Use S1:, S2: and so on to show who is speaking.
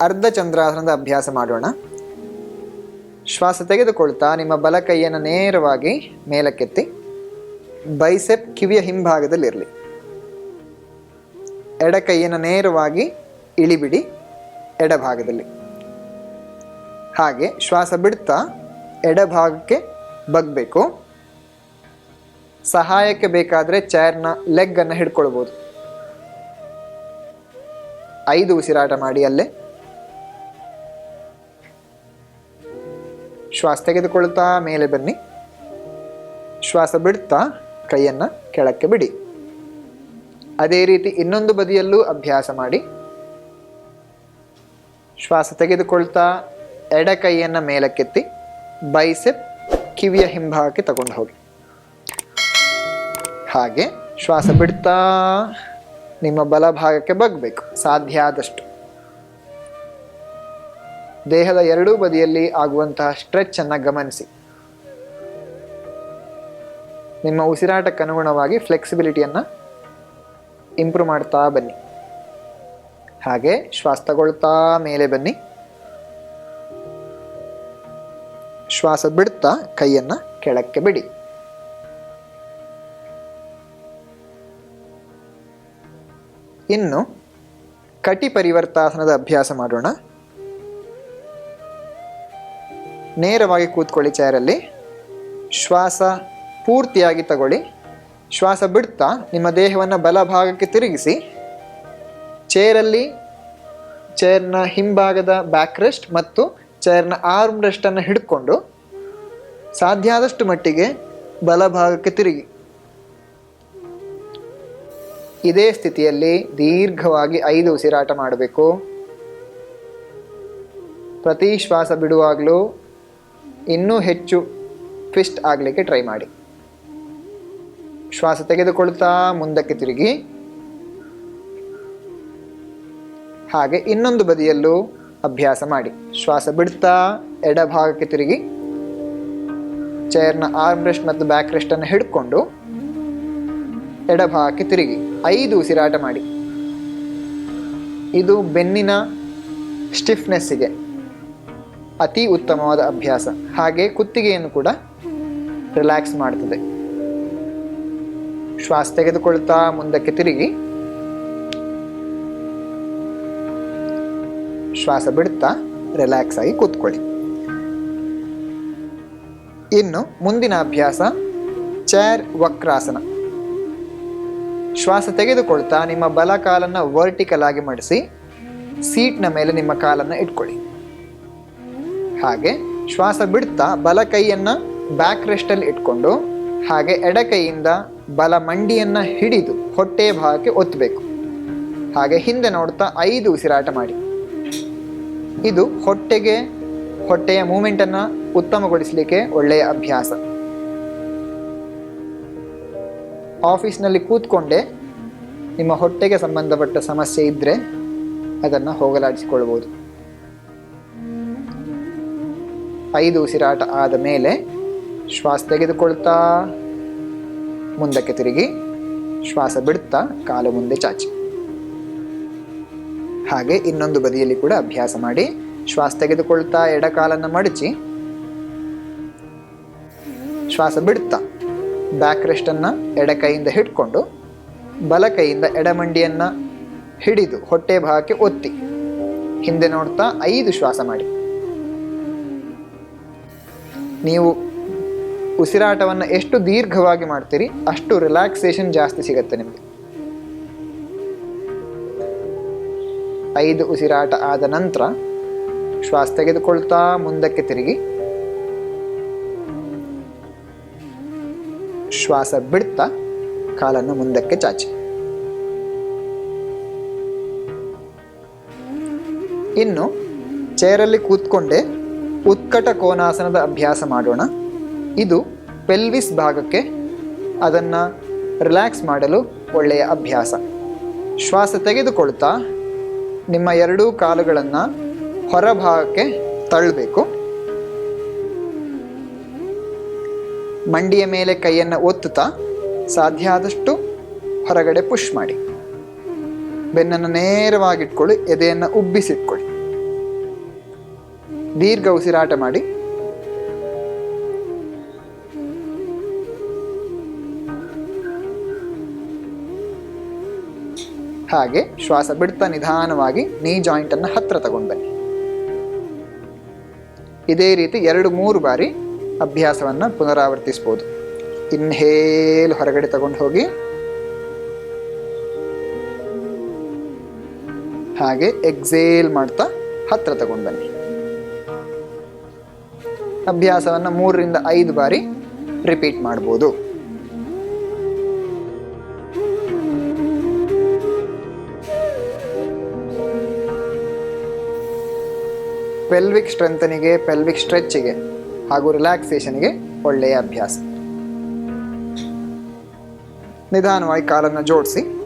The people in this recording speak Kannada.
S1: ಅರ್ಧ ಚಂದ್ರಾಸನದ ಅಭ್ಯಾಸ ಮಾಡೋಣ. ಶ್ವಾಸ ತೆಗೆದುಕೊಳ್ತಾ ನಿಮ್ಮ ಬಲ ಕೈಯನ್ನು ನೇರವಾಗಿ ಮೇಲಕ್ಕೆತ್ತಿ, ಬೈಸೆಪ್ ಕಿವಿಯ ಹಿಂಭಾಗದಲ್ಲಿರಲಿ ಎಡ ಕೈಯನ್ನು ನೇರವಾಗಿ ಇಳಿಬಿಡಿ ಎಡಭಾಗದಲ್ಲಿ ಹಾಗೆ ಶ್ವಾಸ ಬಿಡ್ತಾ ಎಡಭಾಗಕ್ಕೆ ಬಗ್ಬೇಕು. ಸಹಾಯಕ್ಕೆ ಬೇಕಾದರೆ ಚೇರ್ನ ಲೆಗ್ ಅನ್ನು ಹಿಡ್ಕೊಳ್ಬೋದು. ಐದು ಉಸಿರಾಟ ಮಾಡಿ ಅಲ್ಲೇ. ಶ್ವಾಸ ತೆಗೆದುಕೊಳ್ತಾ ಮೇಲೆ ಬನ್ನಿ. ಶ್ವಾಸ ಬಿಡ್ತಾ ಕೈಯನ್ನು ಕೆಳಕ್ಕೆ ಬಿಡಿ. ಅದೇ ರೀತಿ ಇನ್ನೊಂದು ಬದಿಯಲ್ಲೂ ಅಭ್ಯಾಸ ಮಾಡಿ. ಶ್ವಾಸ ತೆಗೆದುಕೊಳ್ತಾ ಎಡ ಕೈಯನ್ನು ಮೇಲಕ್ಕೆತ್ತಿ ಬೈಸೆಪ್ ಕಿವಿಯ ಹಿಂಭಾಗಕ್ಕೆ ತಗೊಂಡು ಹೋಗಿ. ಹಾಗೆ ಶ್ವಾಸ ಬಿಡ್ತಾ ನಿಮ್ಮ ಬಲಭಾಗಕ್ಕೆ ಬಗ್ಬೇಕು. ಸಾಧ್ಯ ಆದಷ್ಟು. ದೇಹದ ಎರಡೂ ಬದಿಯಲ್ಲಿ ಆಗುವಂತಹ ಸ್ಟ್ರೆಚ್ ಅನ್ನ ಗಮನಿಸಿ. ನಿಮ್ಮ ಉಸಿರಾಟಕ್ಕೆ ಅನುಗುಣವಾಗಿ ಫ್ಲೆಕ್ಸಿಬಿಲಿಟಿಯನ್ನು ಇಂಪ್ರೂವ್ ಮಾಡ್ತಾ ಬನ್ನಿ. ಹಾಗೆ ಶ್ವಾಸ ತಗೊಳ್ತಾ ಮೇಲೆ ಬನ್ನಿ. ಶ್ವಾಸ ಬಿಡ್ತಾ ಕೈಯನ್ನು ಕೆಳಕ್ಕೆ ಬಿಡಿ. ಇನ್ನು ಕಟಿ ಪರಿವರ್ತಾಸನದ ಅಭ್ಯಾಸ ಮಾಡೋಣ. ನೇರವಾಗಿ ಕೂತ್ಕೊಳ್ಳಿ ಚೇರಲ್ಲಿ ಶ್ವಾಸ ಪೂರ್ತಿಯಾಗಿ ತಗೊಳ್ಳಿ. ಶ್ವಾಸ ಬಿಡ್ತಾ ನಿಮ್ಮ ದೇಹವನ್ನು ಬಲಭಾಗಕ್ಕೆ ತಿರುಗಿಸಿ. ಚೇರಲ್ಲಿ ಚೇರ್ನ ಹಿಂಭಾಗದ ಬ್ಯಾಕ್ ರೆಸ್ಟ್ ಮತ್ತು ಚೇರ್ನ ಆರ್ಮ್ ರೆಸ್ಟನ್ನು ಹಿಡ್ಕೊಂಡು ಸಾಧ್ಯ ಆದಷ್ಟು ಮಟ್ಟಿಗೆ ಬಲಭಾಗಕ್ಕೆ ತಿರುಗಿ. ಇದೇ ಸ್ಥಿತಿಯಲ್ಲಿ ದೀರ್ಘವಾಗಿ ಐದು ಉಸಿರಾಟ ಮಾಡಬೇಕು. ಪ್ರತಿ ಶ್ವಾಸ ಬಿಡುವಾಗಲೂ ಇನ್ನೂ ಹೆಚ್ಚು ಟ್ವಿಸ್ಟ್ ಆಗಲಿಕ್ಕೆ ಟ್ರೈ ಮಾಡಿ. ಶ್ವಾಸ ತೆಗೆದುಕೊಳ್ತಾ ಮುಂದಕ್ಕೆ ತಿರುಗಿ. ಹಾಗೆ ಇನ್ನೊಂದು ಬದಿಯಲ್ಲೂ ಅಭ್ಯಾಸ ಮಾಡಿ. ಶ್ವಾಸ ಬಿಡ್ತಾ ಎಡಭಾಗಕ್ಕೆ ತಿರುಗಿ. ಚೇರ್ನ ಆರ್ಮ್ ರೆಸ್ಟ್ ಮತ್ತು ಬ್ಯಾಕ್ ರೆಸ್ಟನ್ನು ಹಿಡ್ಕೊಂಡು ಎಡಭಾಗಕ್ಕೆ ತಿರುಗಿ. ಐದು ಉಸಿರಾಟ ಮಾಡಿ. ಇದು ಬೆನ್ನಿನ ಸ್ಟಿಫ್ನೆಸ್ಸಿಗೆ ಅತಿ ಉತ್ತಮವಾದ ಅಭ್ಯಾಸ. ಹಾಗೆ ಕುತ್ತಿಗೆಯನ್ನು ಕೂಡ ರಿಲ್ಯಾಕ್ಸ್ ಮಾಡ್ತದೆ. ಶ್ವಾಸ ತೆಗೆದುಕೊಳ್ತಾ ಮುಂದಕ್ಕೆ ತಿರುಗಿ. ಶ್ವಾಸ ಬಿಡ್ತಾ ರಿಲ್ಯಾಕ್ಸ್ ಆಗಿ ಕೂತ್ಕೊಳ್ಳಿ. ಇನ್ನು ಮುಂದಿನ ಅಭ್ಯಾಸ ಚೇರ್ ವಕ್ರಾಸನ. ಶ್ವಾಸ ತೆಗೆದುಕೊಳ್ತಾ ನಿಮ್ಮ ಬಲ ಕಾಲನ್ನು ವರ್ಟಿಕಲ್ ಆಗಿ ಮಡಿಸಿ ಸೀಟ್ನ ಮೇಲೆ ನಿಮ್ಮ ಕಾಲನ್ನು ಇಟ್ಕೊಳ್ಳಿ. ಹಾಗೆ ಶ್ವಾಸ ಬಿಡ್ತಾ ಬಲ ಕೈಯನ್ನ ಬ್ಯಾಕ್ ರೆಸ್ಟಲ್ಲಿ ಇಟ್ಕೊಂಡು, ಹಾಗೆ ಎಡ ಕೈಯಿಂದ ಬಲ ಮಂಡಿಯನ್ನ ಹಿಡಿದು ಹೊಟ್ಟೆ ಭಾಗಕ್ಕೆ ಒತ್ತಬೇಕು ಹಾಗೆ ಹಿಂದೆ ನೋಡ್ತಾ ಐದು ಉಸಿರಾಟ ಮಾಡಿ. ಇದು ಹೊಟ್ಟೆಗೆ, ಹೊಟ್ಟೆಯ ಮೂಮೆಂಟನ್ನು ಉತ್ತಮಗೊಳಿಸಲಿಕ್ಕೆ ಒಳ್ಳೆಯ ಅಭ್ಯಾಸ. ಆಫೀಸ್ನಲ್ಲಿ ಕೂತ್ಕೊಂಡೆ, ನಿಮ್ಮ ಹೊಟ್ಟೆಗೆ ಸಂಬಂಧಪಟ್ಟ ಸಮಸ್ಯೆ ಇದ್ದರೆ ಅದನ್ನು ಹೋಗಲಾಡಿಸಿಕೊಳ್ಬೋದು. ಐದು ಉಸಿರಾಟ ಆದ ಮೇಲೆ ಶ್ವಾಸ ತೆಗೆದುಕೊಳ್ತಾ ಮುಂದಕ್ಕೆ ತಿರುಗಿ ಶ್ವಾಸ ಬಿಡ್ತಾ ಕಾಲು ಮುಂದೆ ಚಾಚಿ. ಹಾಗೆ ಇನ್ನೊಂದು ಬದಿಯಲ್ಲಿ ಕೂಡ ಅಭ್ಯಾಸ ಮಾಡಿ ಶ್ವಾಸ ತೆಗೆದುಕೊಳ್ತಾ ಎಡಕಾಲನ್ನು ಮಡಚಿ ಶ್ವಾಸ ಬಿಡ್ತಾ ಬ್ಯಾಕ್ ರೆಸ್ಟನ್ನು ಎಡ ಕೈಯಿಂದ ಹಿಡ್ಕೊಂಡು ಬಲ ಕೈಯಿಂದ ಎಡಮಂಡಿಯನ್ನು ಹಿಡಿದು ಹೊಟ್ಟೆ ಭಾಗಕ್ಕೆ ಒತ್ತಿ ಹಿಂದೆ ನೋಡ್ತಾ ಐದು ಶ್ವಾಸ ಮಾಡಿ. ನೀವು ಉಸಿರಾಟವನ್ನು ಎಷ್ಟು ದೀರ್ಘವಾಗಿ ಮಾಡ್ತೀರಿ, ಅಷ್ಟು ರಿಲ್ಯಾಕ್ಸೇಷನ್ ಜಾಸ್ತಿ ಸಿಗುತ್ತೆ ನಿಮಗೆ. ಐದು ಉಸಿರಾಟ ಆದ ನಂತರ ಶ್ವಾಸ ತೆಗೆದುಕೊಳ್ತಾ ಮುಂದಕ್ಕೆ ತಿರುಗಿ. ಶ್ವಾಸ ಬಿಡ್ತಾ ಕಾಲನ್ನು ಮುಂದಕ್ಕೆ ಚಾಚಿ. ಇನ್ನು ಚೇರಲ್ಲಿ ಕೂತ್ಕೊಂಡೆ. ಉತ್ಕಟ ಕೋನಾಸನದ ಅಭ್ಯಾಸ ಮಾಡೋಣ. ಇದು ಪೆಲ್ವಿಸ್ ಭಾಗಕ್ಕೆ ಅದನ್ನು ರಿಲ್ಯಾಕ್ಸ್ ಮಾಡಲು ಒಳ್ಳೆಯ ಅಭ್ಯಾಸ. ಶ್ವಾಸ ತೆಗೆದುಕೊಳ್ತಾ ನಿಮ್ಮ ಎರಡೂ ಕಾಲುಗಳನ್ನು ಹೊರಭಾಗಕ್ಕೆ ತಳ್ಳಬೇಕು. ಮಂಡಿಯ ಮೇಲೆ ಕೈಯನ್ನು ಒತ್ತುತ್ತಾ ಸಾಧ್ಯ ಆದಷ್ಟು ಹೊರಗಡೆ ಪುಷ್ ಮಾಡಿ. ಬೆನ್ನನ್ನು ನೇರವಾಗಿಟ್ಕೊಳ್ಳಿ, ಎದೆಯನ್ನು ಉಬ್ಬಿಸಿಟ್ಕೊಳ್ಳಿ. ದೀರ್ಘ ಉಸಿರಾಟ ಮಾಡಿ. ಹಾಗೆ ಶ್ವಾಸ ಬಿಡ್ತಾ ನಿಧಾನವಾಗಿ ನೀ ಜಾಯಿಂಟ್ ಅನ್ನು ಹತ್ರ ತಗೊಂಡು ಇದೇ ರೀತಿ ಎರಡು ಮೂರು ಬಾರಿ ಅಭ್ಯಾಸವನ್ನು ಪುನರಾವರ್ತಿಸ್ಬೋದು. ಇನ್ಹೇಲ್ ಹೊರಗಡೆ ತಗೊಂಡು ಹೋಗಿ. ಹಾಗೆ ಎಕ್ಸೇಲ್ ಮಾಡ್ತಾ ಹತ್ರ ತಗೊಂಡು ಅಭ್ಯಾಸವನ್ನ ಮೂರರಿಂದ ಐದು ಬಾರಿ ರಿಪೀಟ್ ಮಾಡ್ಬೋದು. ಪೆಲ್ವಿಕ್ ಸ್ಟ್ರೆಂಥನಿಗೆ ಪೆಲ್ವಿಕ್ ಸ್ಟ್ರೆಚ್ಗೆ ಹಾಗೂ ರಿಲ್ಯಾಕ್ಸೇಷನ್ಗೆ ಒಳ್ಳೆಯ ಅಭ್ಯಾಸ. ನಿಧಾನವಾಗಿ ಕಾಲನ್ನು ಜೋಡಿಸಿ.